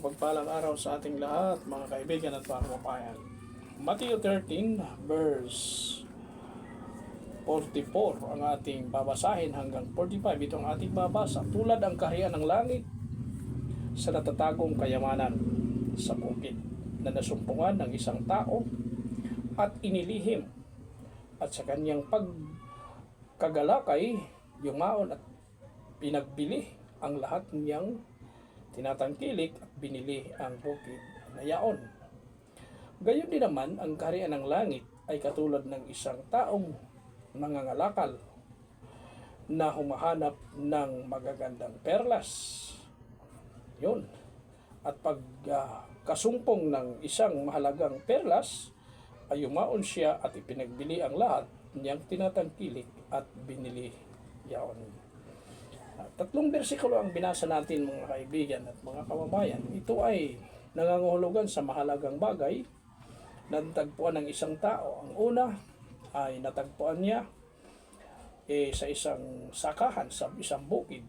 Mapagpalang araw sa ating lahat, mga kaibigan at mga kapayan. Matthew 13, verse 44 ang ating babasahin hanggang 45. Ito ang ating babasa. Tulad ang kaharian ng langit sa natatagong kayamanan sa bukid na nasumpungan ng isang tao at inilihim at sa kanyang pagkagalakay yumaon at pinagbili ang lahat niyang tinatangkilik at binili ang bukid na yaon. Gayon din naman, ang kaharian ng langit ay katulad ng isang taong nangangalakal na humahanap ng magagandang perlas. Yun. At pag ah, kasumpong ng isang mahalagang perlas, ay umaon siya at ipinagbili ang lahat niyang tinatangkilik at binili yaon. Tatlong bersikulo ang binasa natin mga kaibigan at mga kababayan. Ito ay nangangahulugan sa mahalagang bagay na natagpuan ng isang tao. Ang una ay natagpuan niya eh, sa isang sakahan, sa isang bukid.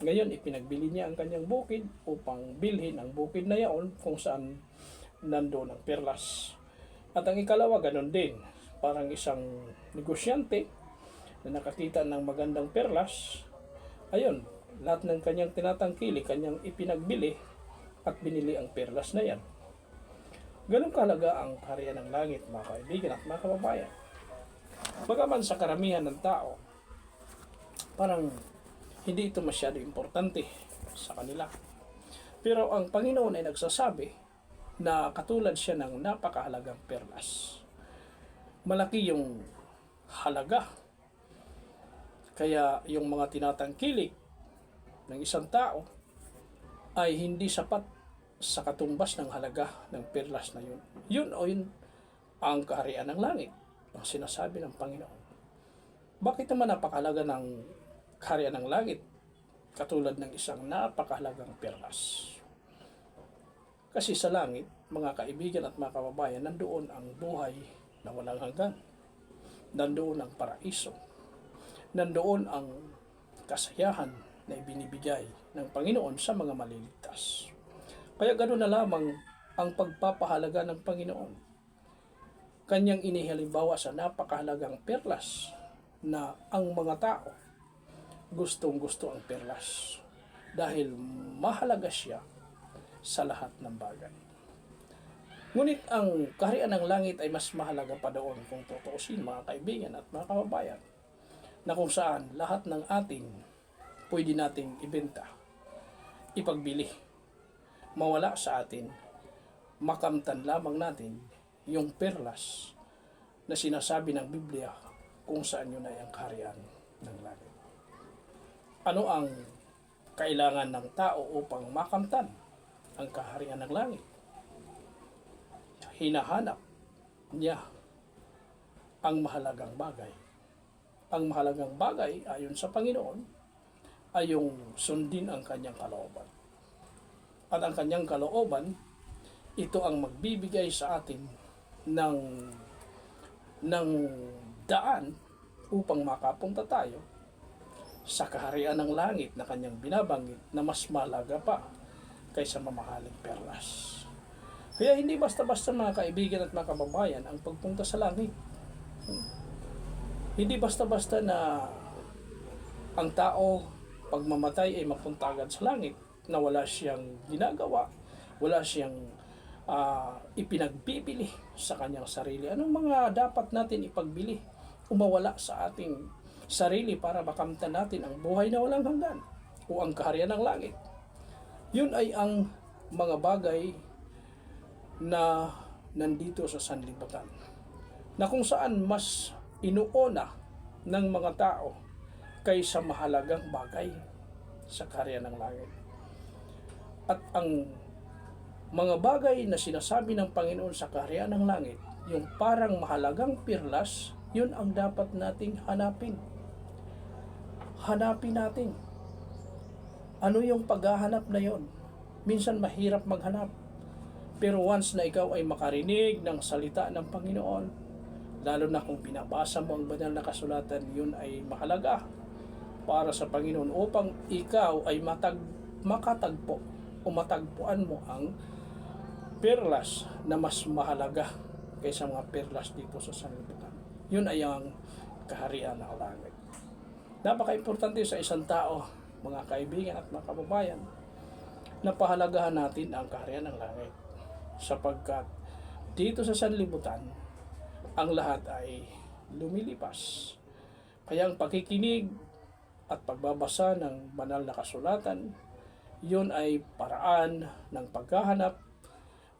Ngayon, ipinagbili niya ang kanyang bukid upang bilhin ang bukid na yaon kung saan nandoon ang perlas. At ang ikalawa, ganun din. Parang isang negosyante na nakakita ng magandang perlas, ayun, lahat ng kanyang tinatangkili, kanyang ipinagbili at binili ang perlas na yan. Ganun kahalaga ang karya ng langit, mga kaibigan at mga kababayan. Bagaman sa karamihan ng tao, parang hindi ito masyado importante sa kanila. Pero ang Panginoon ay nagsasabi na katulad siya ng napakahalagang perlas. Malaki yung halaga. Kaya yung mga tinatangkilik ng isang tao ay hindi sapat sa katumbas ng halaga ng perlas na yun. Yun o yun ang kaharian ng langit, ang sinasabi ng Panginoon. Bakit naman napakahalaga ng kaharian ng langit katulad ng isang napakahalagang perlas? Kasi sa langit, mga kaibigan at mga kababayan, nandoon ang buhay na walang hanggan. Nandoon ang paraiso. Nandoon ang kasayahan na ibinibigay ng Panginoon sa mga maliligtas. Kaya ganoon na lamang ang pagpapahalaga ng Panginoon. Kanyang inihalimbawa sa napakahalagang perlas na ang mga tao gustong gusto ang perlas dahil mahalaga siya sa lahat ng bagay. Ngunit ang kaharian ng langit ay mas mahalaga pa doon kung tutuusin mga kaibigan at mga kababayan na kung saan lahat ng ating pwede nating ibenta, ipagbili, mawala sa atin, makamtan lamang natin yung perlas na sinasabi ng Biblia kung saan yun ay ang kaharian ng langit. Ano ang kailangan ng tao upang makamtan ang kaharian ng langit? Hinahanap niya ang mahalagang bagay. Ang mahalagang bagay ayon sa Panginoon ay yung sundin ang kanyang kalooban. At ang kanyang kalooban, ito ang magbibigay sa atin ng ng daan upang makapunta tayo sa kaharian ng langit na kanyang binabanggit na mas malaga pa kaysa mamahaling perlas. Kaya hindi basta-basta mga kaibigan at mga kababayan ang pagpunta sa langit. Hindi basta-basta na ang tao pag mamatay ay mapunta agad sa langit na wala siyang ginagawa, wala siyang ah, ipinagbibili sa kanyang sarili. Anong mga dapat natin ipagbili? Umawala sa ating sarili para makamtan natin ang buhay na walang hanggan o ang kaharian ng langit. Yun ay ang mga bagay na nandito sa sanlibutan. Na kung saan mas inuuna ng mga tao kaysa mahalagang bagay sa karya ng langit. At ang mga bagay na sinasabi ng Panginoon sa karya ng langit, yung parang mahalagang pirlas, yun ang dapat nating hanapin. Hanapin natin. Ano yung paghahanap na yon? Minsan mahirap maghanap. Pero once na ikaw ay makarinig ng salita ng Panginoon, lalo na kung binabasa mo ang banal na kasulatan, yun ay mahalaga para sa Panginoon upang ikaw ay matag, makatagpo o matagpuan mo ang perlas na mas mahalaga kaysa mga perlas dito sa sanlibutan. Yun ay ang kaharian ng langit. Napaka-importante sa isang tao, mga kaibigan at mga kababayan, na pahalagahan natin ang kaharian ng langit. Sapagkat dito sa sanlibutan, ang lahat ay lumilipas. Kaya ang pakikinig at pagbabasa ng banal na kasulatan, yun ay paraan ng paghahanap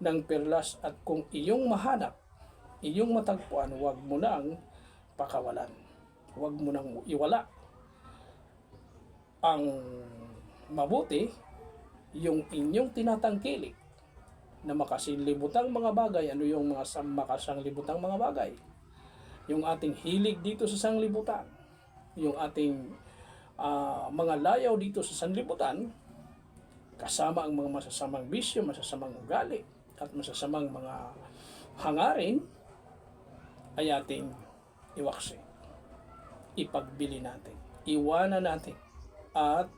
ng perlas at kung iyong mahanap, iyong matagpuan, huwag mo nang pakawalan. Huwag mo nang iwala. Ang mabuti, yung inyong tinatangkilik na makasinlibutang mga bagay, ano yung mga makasanglibutang mga bagay? Yung ating hilig dito sa sanglibutan, yung ating ah, mga layaw dito sa sanlibutan, kasama ang mga masasamang bisyo, masasamang ugali, at masasamang mga hangarin, ay ating iwakse. Ipagbili natin. Iwanan natin. At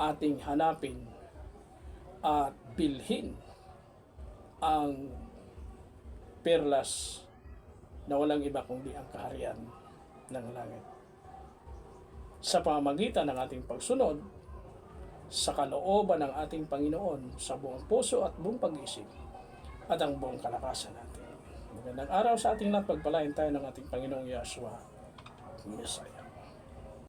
ating hanapin at bilhin ang perlas na walang iba kundi ang kaharian ng langit. Sa pamamagitan ng ating pagsunod sa kalooban ng ating Panginoon sa buong puso at buong pag-isip at ang buong kalakasan natin. Magandang araw sa ating lahat. Pagpalain tayo ng ating Panginoong Yahshua. Messiah.